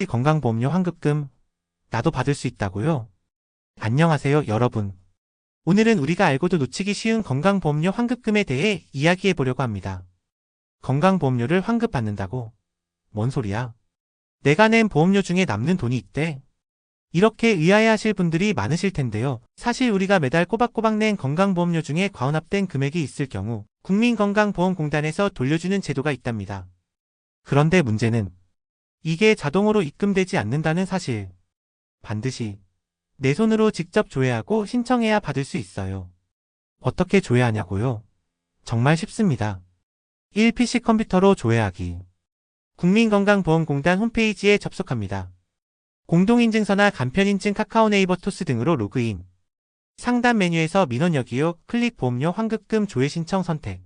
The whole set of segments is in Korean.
이 건강보험료 환급금 나도 받을 수 있다고요? 안녕하세요, 여러분. 오늘은 우리가 알고도 놓치기 쉬운 건강보험료 환급금에 대해 이야기해 보려고 합니다. 건강보험료를 환급받는다고? 뭔 소리야? 내가 낸 보험료 중에 남는 돈이 있대. 이렇게 의아해하실 분들이 많으실 텐데요. 사실 우리가 매달 꼬박꼬박 낸 건강보험료 중에 과언합된 금액이 있을 경우 국민건강보험공단에서 돌려주는 제도가 있답니다. 그런데 문제는 이게 자동으로 입금되지 않는다는 사실. 반드시 내 손으로 직접 조회하고 신청해야 받을 수 있어요. 어떻게 조회하냐고요? 정말 쉽습니다. 1PC 컴퓨터로 조회하기. 국민건강보험공단 홈페이지에 접속합니다. 공동인증서나 간편인증 카카오 네이버 토스 등으로 로그인. 상단 메뉴에서 민원 여기요 클릭 보험료 환급금 조회 신청 선택.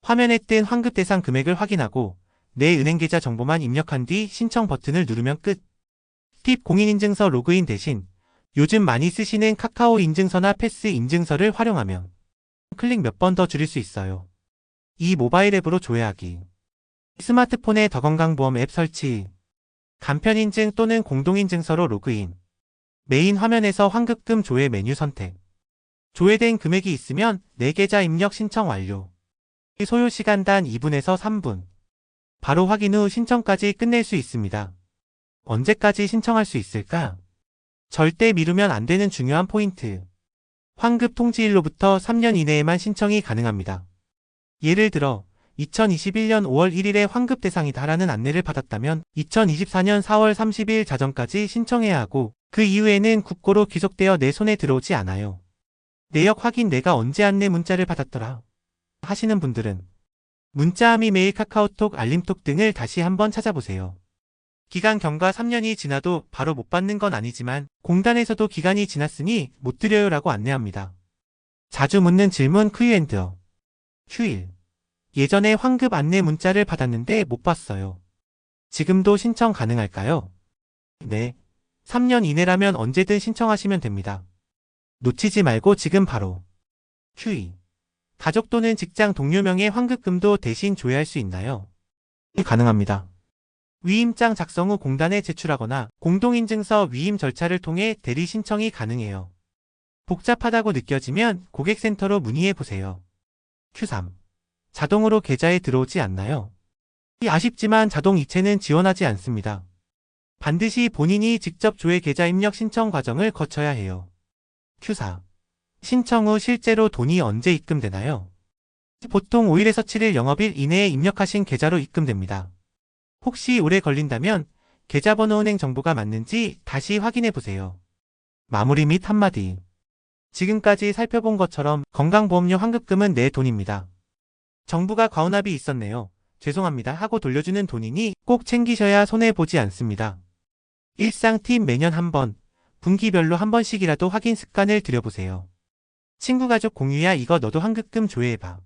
화면에 뜬 환급 대상 금액을 확인하고 내 은행 계좌 정보만 입력한 뒤 신청 버튼을 누르면 끝. 팁 공인인증서 로그인 대신 요즘 많이 쓰시는 카카오 인증서나 패스 인증서를 활용하면 클릭 몇 번 더 줄일 수 있어요. 이 모바일 앱으로 조회하기. 스마트폰에 더건강보험 앱 설치. 간편인증 또는 공동인증서로 로그인. 메인 화면에서 환급금 조회 메뉴 선택. 조회된 금액이 있으면 내 계좌 입력 신청 완료. 소요 시간 단 2분에서 3분. 바로 확인 후 신청까지 끝낼 수 있습니다. 언제까지 신청할 수 있을까? 절대 미루면 안 되는 중요한 포인트. 환급 통지일로부터 3년 이내에만 신청이 가능합니다. 예를 들어 2021년 5월 1일에 환급 대상이다라는 안내를 받았다면 2024년 4월 30일 자정까지 신청해야 하고 그 이후에는 국고로 귀속되어 내 손에 들어오지 않아요. 내역 확인 내가 언제 안내 문자를 받았더라 하시는 분들은 문자함이 메일 카카오톡 알림톡 등을 다시 한번 찾아보세요. 기간 경과 3년이 지나도 바로 못 받는 건 아니지만 공단에서도 기간이 지났으니 못 드려요 라고 안내합니다. 자주 묻는 질문 Q&A. 휴일. 예전에 환급 안내 문자를 받았는데 못 봤어요. 지금도 신청 가능할까요? 네. 3년 이내라면 언제든 신청하시면 됩니다. 놓치지 말고 지금 바로. 휴이. 가족 또는 직장 동료 명의 환급금도 대신 조회할 수 있나요? 가능합니다. 위임장 작성 후 공단에 제출하거나 공동인증서 위임 절차를 통해 대리 신청이 가능해요. 복잡하다고 느껴지면 고객센터로 문의해 보세요. Q3. 자동으로 계좌에 들어오지 않나요? 아쉽지만 자동 이체는 지원하지 않습니다. 반드시 본인이 직접 조회 계좌 입력 신청 과정을 거쳐야 해요. Q4. 신청 후 실제로 돈이 언제 입금되나요? 보통 5일에서 7일 영업일 이내에 입력하신 계좌로 입금됩니다. 혹시 오래 걸린다면 계좌번호 은행 정보가 맞는지 다시 확인해 보세요. 마무리 및 한마디. 지금까지 살펴본 것처럼 건강보험료 환급금은 내 돈입니다. 정부가 과언합이 있었네요. 죄송합니다 하고 돌려주는 돈이니 꼭 챙기셔야 손해보지 않습니다. 일상 팁 매년 한 번, 분기별로 한 번씩이라도 확인 습관을 들여보세요. 친구 가족 공유야 이거 너도 환급금 조회해봐.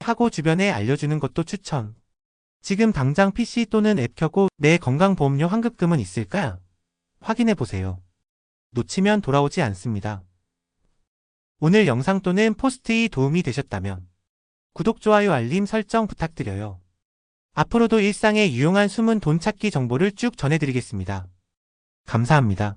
하고 주변에 알려주는 것도 추천. 지금 당장 PC 또는 앱 켜고 내 건강보험료 환급금은 있을까? 확인해보세요. 놓치면 돌아오지 않습니다. 오늘 영상 또는 포스트이 도움이 되셨다면 구독, 좋아요, 알림 설정 부탁드려요. 앞으로도 일상에 유용한 숨은 돈 찾기 정보를 쭉 전해드리겠습니다. 감사합니다.